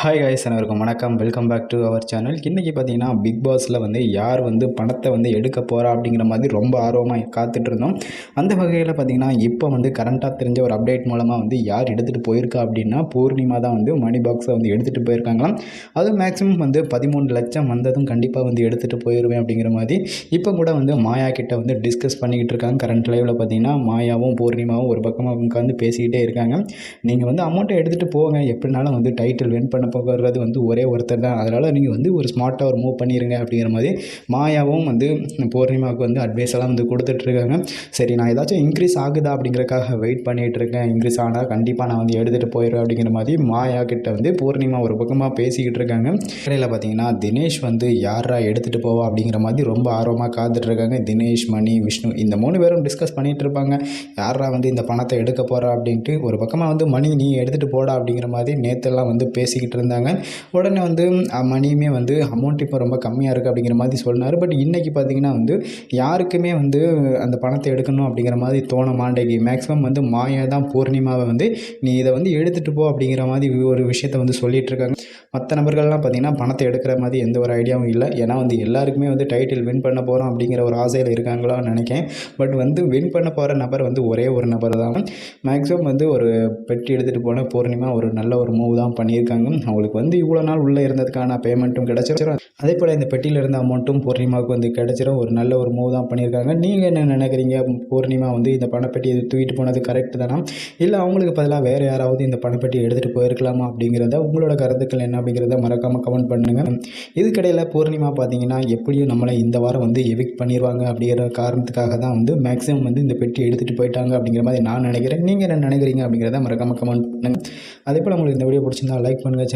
Hi guys அனைவருக்கும் வணக்கம். Welcome back to our channel இன்றைக்கி பார்த்தீங்கன்னா பிக் பாஸில் வந்து யார் வந்து பணத்தை வந்து எடுக்க போகிறா அப்படிங்கிற மாதிரி ரொம்ப ஆர்வமாக காத்துட்டு இருந்தோம். அந்த வகையில் பார்த்தீங்கன்னா இப்போ வந்து கரண்ட்டாக தெரிஞ்ச ஒரு அப்டேட் மூலமாக வந்து யார் எடுத்துகிட்டு போயிருக்கா அப்படின்னா பூர்ணிமா தான் வந்து மணி பாக்ஸை வந்து எடுத்துகிட்டு போயிருக்காங்களாம். அது மேக்ஸிமம் வந்து பதிமூணு லட்சம் வந்ததும் கண்டிப்பாக வந்து எடுத்துகிட்டு போயிடுவேன் அப்படிங்கிற மாதிரி இப்போ கூட வந்து மாயா கிட்ட வந்து டிஸ்கஸ் பண்ணிக்கிட்டு இருக்காங்க. கரண்ட் லைவில் பார்த்தீங்கன்னா மாயாவும் பூர்ணிமாவும் ஒரு பக்கமாக உட்காந்து பேசிக்கிட்டே இருக்காங்க. நீங்கள் வந்து அமௌண்ட்டை எடுத்துகிட்டு போங்க. எப்படினாலும் வந்து டைட்டில் வின் பண்ண போகிறது வந்து ஒரே ஒருத்தர் தான். அதனால் நீங்கள் வந்து ஒரு ஸ்மார்ட்டாக ஒரு மூவ் பண்ணிடுங்க அப்படிங்கிற மாதிரி மாயாவும் வந்து பூர்ணிமாவுக்கு வந்து அட்வைஸ் எல்லாம் வந்து கொடுத்துட்ருக்காங்க சரி நான் ஏதாச்சும் இன்க்ரீஸ் ஆகுதா அப்படிங்கிறக்காக வெயிட் பண்ணிகிட்டு இருக்கேன். இன்க்ரீஸ் ஆனால் கண்டிப்பாக நான் வந்து எடுத்துகிட்டு போயிடுவேன் அப்படிங்கிற மாதிரி மாயா கிட்ட வந்து பூர்ணிமா ஒரு பக்கமாக பேசிக்கிட்டு இருக்காங்க. இடையில் பார்த்தீங்கன்னா தினேஷ் வந்து யாரா எடுத்துகிட்டு போவா அப்படிங்கிற மாதிரி ரொம்ப ஆர்வமாக காத்துட்ருக்காங்க தினேஷ் மணி விஷ்ணு இந்த மூணு பேரும் டிஸ்கஸ் பண்ணிகிட்டு இருப்பாங்க. யாரா வந்து இந்த பணத்தை எடுக்க போகிறா அப்படின்ட்டு ஒரு பக்கமாக வந்து மணி நீ எடுத்துகிட்டு போடா அப்படிங்கிற மாதிரி நேற்றெல்லாம் வந்து பேசிக்கிட்டு இருந்தாங்க. உடனே வந்து மணியுமே வந்து அமௌண்ட் இப்போ ரொம்ப கம்மியாக இருக்குது அப்படிங்கிற மாதிரி சொன்னார். பட் இன்றைக்கி பார்த்தீங்கன்னா வந்து யாருக்குமே வந்து அந்த பணத்தை எடுக்கணும் அப்படிங்கிற மாதிரி தோண மாட்டேங்கி மேக்ஸிமம் வந்து மாயா தான் பூர்ணிமாவை வந்து நீ இதை வந்து எடுத்துகிட்டு போ அப்படிங்கிற மாதிரி ஒரு விஷயத்த வந்து சொல்லிட்டு இருக்காங்க. மற்ற நபர்கள்லாம் பார்த்தீங்கன்னா பணத்தை எடுக்கிற மாதிரி எந்த ஒரு ஐடியாவும் இல்லை. ஏன்னா வந்து எல்லாருக்குமே வந்து டைட்டில் வின் பண்ண போகிறோம் அப்படிங்கிற ஒரு ஆசையில் இருக்காங்களான்னு நினைக்கிறேன். பட் வந்து வின் பண்ண போகிற நபர் வந்து ஒரே ஒரு நபர் தான். மேக்ஸிமம் வந்து ஒரு பெட்டி எடுத்துகிட்டு போன பூர்ணிமா ஒரு நல்ல ஒரு மூவ் தான் பண்ணியிருக்காங்க. அவங்களுக்கு வந்து இவ்வளோ நாள் உள்ளே இருந்ததுக்கான பேமெண்ட்டும் கிடச்சிரும். அதே போல் இந்த பெட்டியில் இருந்த அமௌண்ட்டும் பூர்ணிமாவுக்கு வந்து கிடச்சிரும். ஒரு நல்ல ஒரு மூவ் தான் பண்ணியிருக்காங்க. நீங்கள் என்ன நினைக்கிறீங்க? பூர்ணிமா வந்து இந்த பணப்பெட்டியை தூக்கிட்டு போனது கரெக்ட் தானா? இல்லை அவங்களுக்கு பதிலாக வேறு யாராவது இந்த பணப்பெட்டியை எடுத்துகிட்டு போயிருக்கலாமா அப்படிங்கிறத உங்களோட கருத்துக்கள் என்ன அப்படிங்கிறத மறக்காமல் கமெண்ட் பண்ணுங்கள் இதுக்கிடையில் பூர்ணிமா பார்த்தீங்கன்னா எப்படியும் நம்மளை இந்த வாரம் வந்து எவிக்ட் பண்ணிடுவாங்க அப்படிங்கிற காரணத்துக்காக தான் வந்து மேக்ஸிமம் வந்து இந்த பெட்டி எடுத்துகிட்டு போயிட்டாங்க அப்படிங்கிற மாதிரி நான் நினைக்கிறேன். நீங்கள் என்ன நினைக்கிறீங்க அப்படிங்கிறத மறக்காமல் கமெண்ட் பண்ணுங்கள் அதே போல் உங்களுக்கு இந்த வீடியோ பிடிச்சிருந்தா லைக் பண்ணுங்கள்